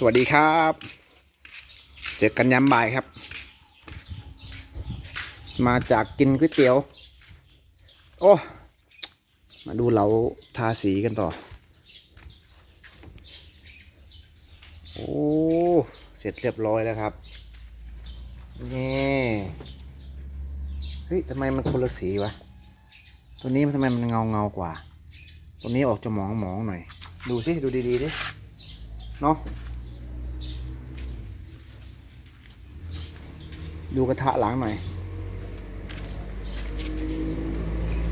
สวัสดีครับ เจอกันยามบ่ายครับ มาจากกินก๋วยเตี๋ยว โอ้ มาดูเราทาสีกันต่อ โอ้ เสร็จเรียบร้อยแล้วครับ นี่เฮ้ยทำไมมันคนละสีวะ ตัวนี้ทำไมมันเงาเงากว่า ตัวนี้ออกจะหมองหมองๆหน่อย ดูสิ ดูดีๆดิเนาะ ดูกระทะล้างหน่อย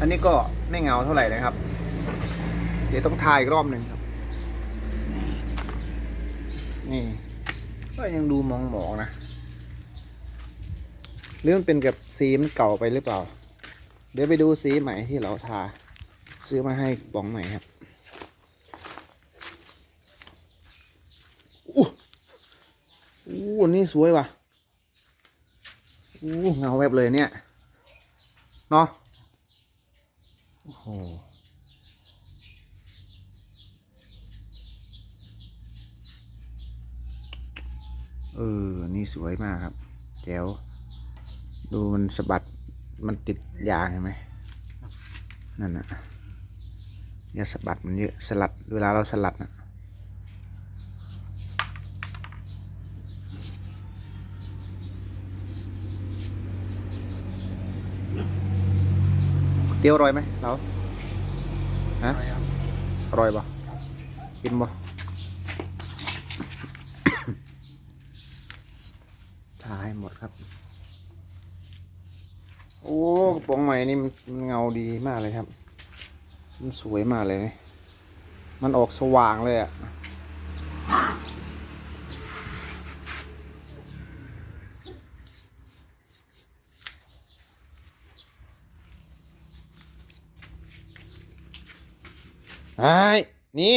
อันนี้ก็ไม่เงาเท่าไหร่นะครับ เดี๋ยวต้องทายอีกรอบหนึ่งครับ นี่ก็ยังดูมองหมองๆนะหรือมันเป็นกับสีมันเก่าไปหรือเปล่า เดี๋ยวไปดูสีใหม่ที่เราทา ซื้อมาให้ป๋องใหม่ครับอู้อู้นี่สวยว่ะ อู้เงาแบบเลยเนี่ย เนาะโอ้โหเออ นี่สวยมากครับแจ๋วดูมันสะบัด มันติดยางเห็นไหมนั่นน่ะอย่าสะบัดมันเยอะสลัด เวลาเราสลัดน่ะ ตี๋ยวอร่อยไหมเราฮะอร่อยปะกินปะทาให้หมดครับ โอ้กระป๋องใหม่นี่มันมันเงาดีมากเลยครับ มันสวยมากเลย มันออกสว่างเลยอะ ไอ้นี่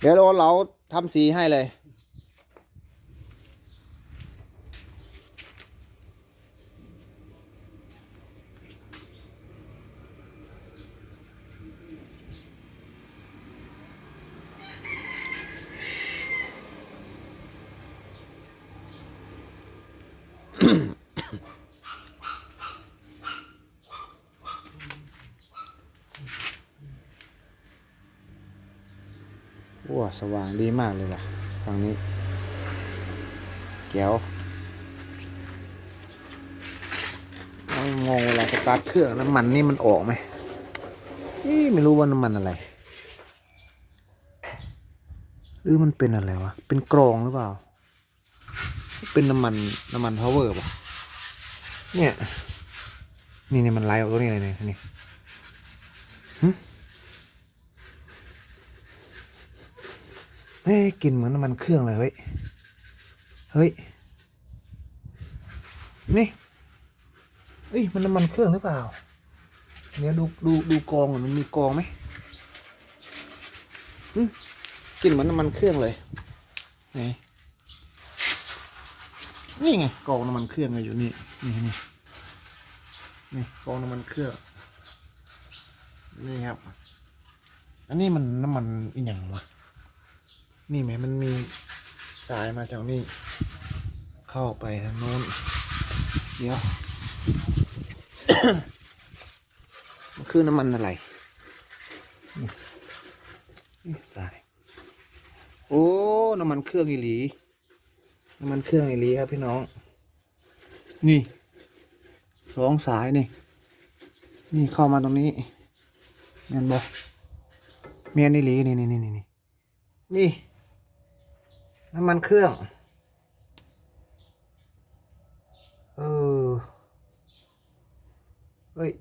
เดี๋ยวเราทำสีให้เลย ว้าสว่างดีมากเลยว่ะฝั่งนี้เกียวต้องงงเวลาสตาร์ทเครื่องน้ำมันนี่มันออกไหมนี่ไม่รู้ว่าน้ำมันอะไร หรือมันเป็นอะไรวะ เป็นกรองหรือเปล่า เป็นน้ำมันน้ำมันพาวเวอร์ป่ะเนี่ย นี่นี่มันไหลออกตรงนี้เลยเนี่ยนี่ เฮ้ยกลินเหมือนน้ำมันเครื่องเลยเฮ้ย เฮ้ย นี่เฮ้ยมันน้ำมันเครื่องหรือเปล่า เนี่ยดูดูดูกองมันมีกองไหมกลินเหมือนน้ำมันเครื่องเลยนี่นี่ไงกองน้ำมันเครื่องไงอยู่นี่นี่นี่นี่กองน้ำมันเครื่องนี่ครับ อันนี้มันน้ำมันอีหยังวะ นี่ไหมมันมีสายมาจากนี่ เข้าไปทางโน้น เดี๋ยว มันคือน้ำมันอะไรนี่สาย โอ้ น้ำมันเครื่องอีหลี น้ำมันเครื่องอีหลีครับพี่น้อง นี่ สองสายนี่ นี่เข้ามาตรงนี้แมนบอเมียนอีหลี นี่นี่นี่นี่นี่ น้ำมันเครื่อง เออ เฮ้ย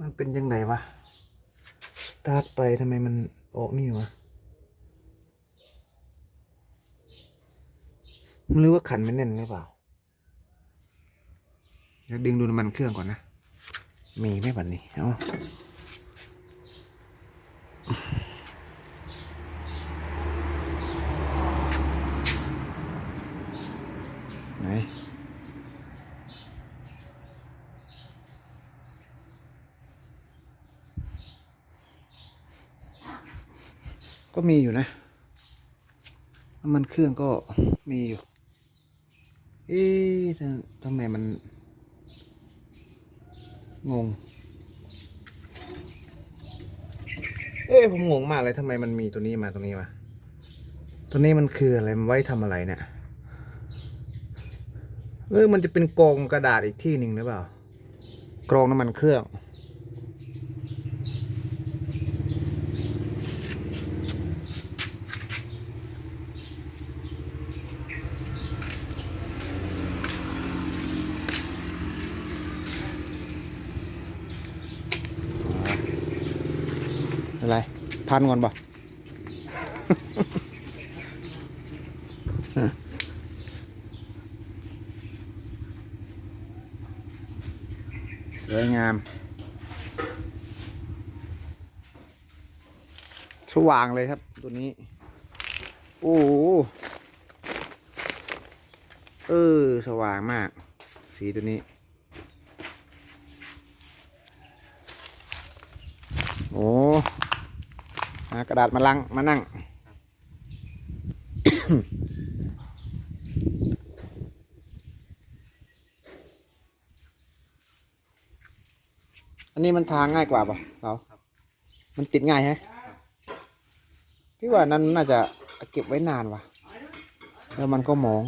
มันเป็นยังไงวะ สตาร์ทไปทำไมมันออกนี่วะมันรู้ว่าขันไม่แน่นหรือเปล่า เดี๋ยวดึงดูน้ำมันเครื่องก่อนนะ มีไหมบัดนี้ เอาไหน ก็มีอยู่นะน้ำมันเครื่องก็มีอยู่ เอ๊ะทำไมมัน งง เอ๊ะผมงงมากเลยทำไมมันมีตัวนี้มาตรงนี้วะตัวนี้มันคืออะไรมันไว้ทำอะไรเนี่ยเออมันจะเป็นกองกระดาษอีกที่หนึ่งหรือเปล่ากรองน้ำมันเครื่อง อะไรพันก่อนบ่สวยงาม สว่างเลยครับ ตัวนี้ โอ้โหเออ สว่างมาก สีตัวนี้ โอ้หา กระดาษมาลังมานั่ง อันนี้มันทางง่ายกว่าป่ะเรา มันติดง่ายฮะพี่ว่านั้นน่าจะเก็บไว้นานว่ะ แล้วมันก็หมอง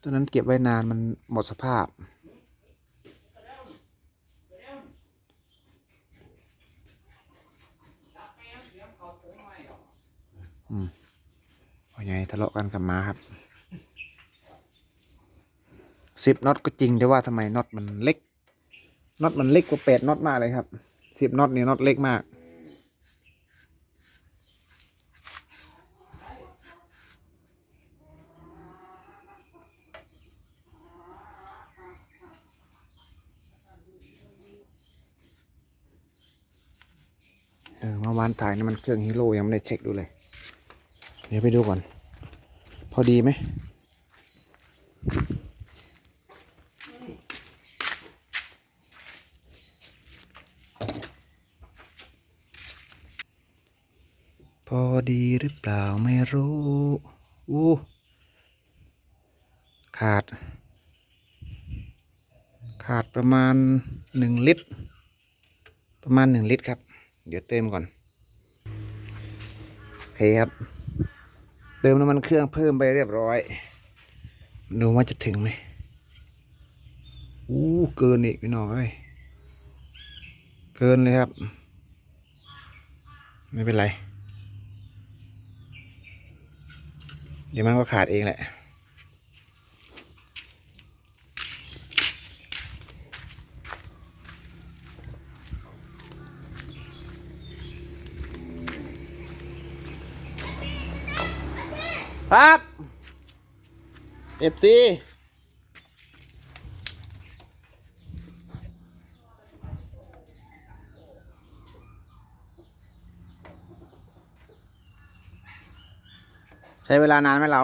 ตอนนั้นเก็บไว้นานมันหมดสภาพ อืมว่าไงทะเลาะ กับม้าครับสิบน็อตก็จริงแต่ว่าทำไมน็อตมันเล็กน็อตมันเล็กกว่าแปดน็อตมากเลยครับสิบน็อตเนี่ยน็อตเล็กมาก เออเมื่อวานถ่ายนี่มันเครื่องฮีโร่ยังไม่ได้เช็คดูเลย เดี๋ยวไปดูก่อน พอดีไหมพอดีหรือเปล่าไม่รู้อู้ขาด ขาดประมาณหนึ่งลิตร ประมาณหนึ่งลิตรครับ เดี๋ยวเติมก่อน โอเคครับ เติมน้ำมันเครื่องเพิ่มไปเรียบร้อย ดูว่าจะถึงไหมอู้เกินอีกพี่น้องเอ้ยเกินเลยครับ ไม่เป็นไร เดี๋ยวมันก็ขาดเองแหละ ครับเอฟซีใช้เวลานานไหมเรา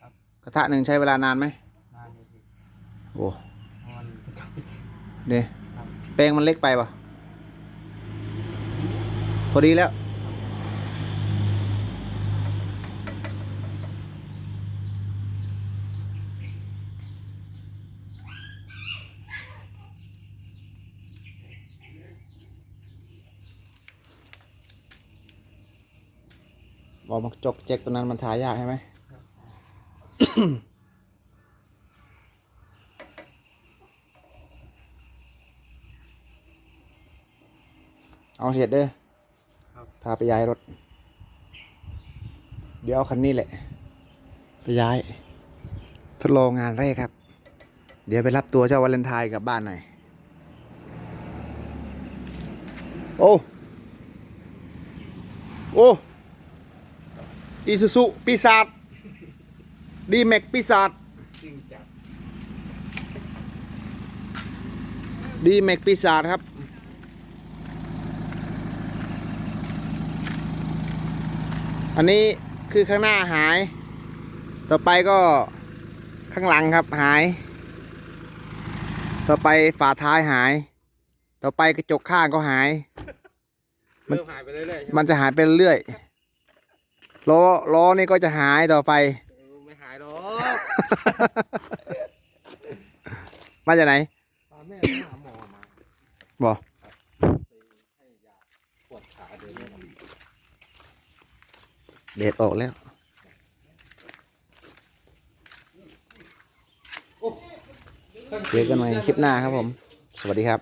ครับกระทะหนึ่งใช้เวลานานไหมนานอยู่พี่โอ้นอนกระจกกระจกเดี๋ยวครับแป้งมันเล็กไปป่ะพอดีแล้ว อกมันจกเจ็กตัวนั้นมันทายากใช่ไหมเอาเสร็จเด้อครับพาไปย้ายรถ เดี๋ยวเอาคันนี้แหละ ไปย้าย ทดลองงานแรกครับ เดี๋ยวไปรับตัวเจ้าวาเลนไทน์กลับบ้านหน่อย โอ้ โอ้ อีซูซุปีศาจดีแม็กปีศาจจริงจัดดีแม็กปีศาจครับ อันนี้คือข้างหน้าหาย ต่อไปก็ข้างหลังครับหาย ต่อไปฝาท้ายหาย ต่อไปกระจกข้างก็หาย มันเริ่มหายไปเรื่อยๆใช่ไหมมันจะหายไปเรื่อย ล้อล้อนี่ก็จะหายต่อไปเออไม่หายหรอกมาจากไหนพาแม่ไปหาหมอมาบอกไปให้ยาปวดขาเดินไม่ได้เดดออกแล้วเจอกันใหม่คลิปหน้าครับผม สวัสดีครับ